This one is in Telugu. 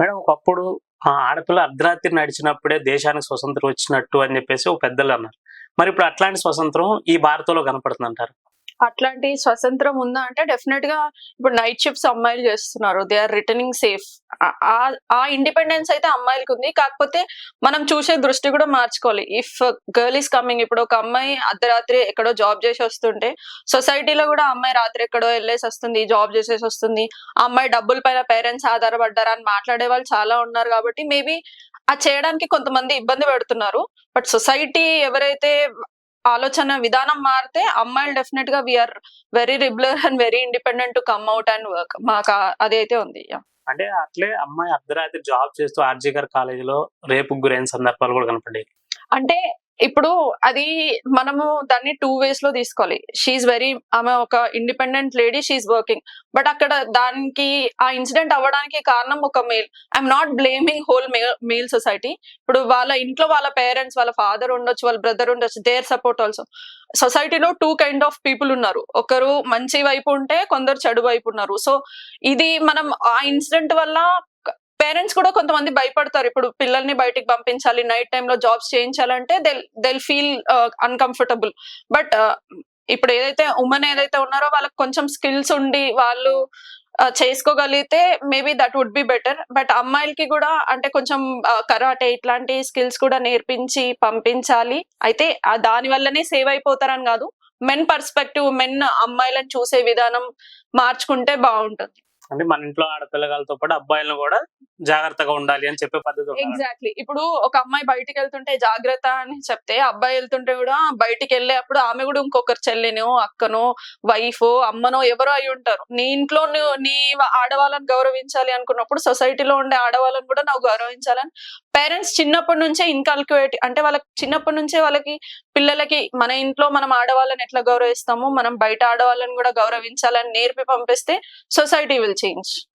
మేడం ఒకప్పుడు ఆ ఆడపిల్ల అర్ధరాత్రి నడిచినప్పుడే దేశానికి స్వతంత్రం వచ్చినట్టు అని చెప్పేసి ఒక పెద్దలు అన్నారు. మరి ఇప్పుడు అట్లాంటి స్వతంత్రం ఈ భారతంలో కనపడుతుంది అంటారు అట్లాంటి స్వతంత్రం ఉందా అంటే డెఫినెట్గా ఇప్పుడు నైట్ షిఫ్ట్స్ అమ్మాయిలు చేస్తున్నారు. దే ఆర్ రిటర్నింగ్ సేఫ్ ఆ ఇండిపెండెన్స్ అయితే అమ్మాయిలకి ఉంది. కాకపోతే మనం చూసే దృష్టి కూడా మార్చుకోవాలి. ఇఫ్ గర్ల్ ఈస్ కమింగ్ ఇప్పుడు ఒక అమ్మాయి అర్ధరాత్రి ఎక్కడో జాబ్ చేసి వస్తుంటే సొసైటీలో కూడా అమ్మాయి రాత్రి ఎక్కడో వెళ్ళేసి వస్తుంది జాబ్ చేసేసి వస్తుంది. ఆ అమ్మాయి డబ్బుల పైన పేరెంట్స్ ఆధారపడ్డారా అని మాట్లాడే వాళ్ళు చాలా ఉన్నారు కాబట్టి మేబీ ఆ చేయడానికి కొంతమంది ఇబ్బంది పెడుతున్నారు. బట్ సొసైటీ ఎవరైతే ఆలోచన విధానం మారితే అమ్మాయిలు డెఫినెట్గా we are very regular and very independent to come out and work మాకు ఆ- అదైతే ఉంది. అంటే అట్లే అమ్మాయి అర్ధరాత్రి జాబ్ చేస్తూ ఆర్జీ గారి కాలేజీలో రేపు గురైన సందర్భాలు కూడా కనపడ్డాయి. అంటే ఇప్పుడు అది మనము దాన్ని టూ వేస్లో తీసుకోవాలి. షీఈ్ వెరీ ఆమె ఒక independent lady she's working but అక్కడ దానికి ఆ ఇన్సిడెంట్ అవ్వడానికి కారణం ఒక male I'm not blaming whole male society ఇప్పుడు వాళ్ళ ఇంట్లో వాళ్ళ పేరెంట్స్ వాళ్ళ ఫాదర్ ఉండొచ్చు వాళ్ళ బ్రదర్ ఉండొచ్చు దేర్ సపోర్ట్ ఆల్సో సొసైటీలో టూ కైండ్ ఆఫ్ పీపుల్ ఉన్నారు. ఒకరు మంచి వైపు ఉంటే కొందరు చెడు వైపు ఉన్నారు. సో ఇది మనం ఆ ఇన్సిడెంట్ వల్ల పేరెంట్స్ కూడా కొంతమంది భయపడతారు. ఇప్పుడు పిల్లల్ని బయటికి పంపించాలి నైట్ టైంలో jobs చేయించాలంటే they'll they'll feel uncomfortable but ఇప్పుడు ఏదైతే ఉమెన్ ఏదైతే ఉన్నారో వాళ్ళకి కొంచెం స్కిల్స్ ఉండి వాళ్ళు uh, చేసుకోగలిగితే maybe that would be better but అమ్మాయిలకి కూడా అంటే కొంచెం uh, కరాటే ఇట్లాంటి స్కిల్స్ కూడా నేర్పించి పంపించాలి. అయితే దాని వల్లనే సేవ్ అయిపోతారని కాదు. మెన్ పర్స్పెక్టివ్ మెన్ అమ్మాయిలను చూసే విధానం మార్చుకుంటే బాగుంటుంది. అంటే మన ఇంట్లో ఆడపిల్లగాలతో పాటు అబ్బాయిలను కూడా జాగ్రత్తగా ఉండాలి అని చెప్పే పద్ధతి ఎగ్జాక్ట్లీ ఇప్పుడు ఒక అమ్మాయి బయటికి వెళ్తుంటే జాగ్రత్త అని చెప్తే అబ్బాయి వెళ్తుంటే కూడా బయటికి వెళ్ళేటప్పుడు ఆమె కూడా ఇంకొకరు చెల్లినో అక్కనో వైఫ్ అమ్మనో ఎవరో అయి ఉంటారు. నీ ఇంట్లో నీ ఆడవాళ్ళని గౌరవించాలి అనుకున్నప్పుడు సొసైటీలో ఉండే ఆడవాళ్ళని కూడా నువ్వు గౌరవించాలని పేరెంట్స్ చిన్నప్పటి నుంచే ఇన్కల్కుయేట్ అంటే వాళ్ళకి చిన్నప్పటి నుంచే వాళ్ళకి పిల్లలకి మన ఇంట్లో మనం ఆడవాళ్ళని ఎట్లా గౌరవిస్తామో మనం బయట ఆడవాళ్ళని కూడా గౌరవించాలని నేర్పి పంపిస్తే సొసైటీ విల్ చేంజ్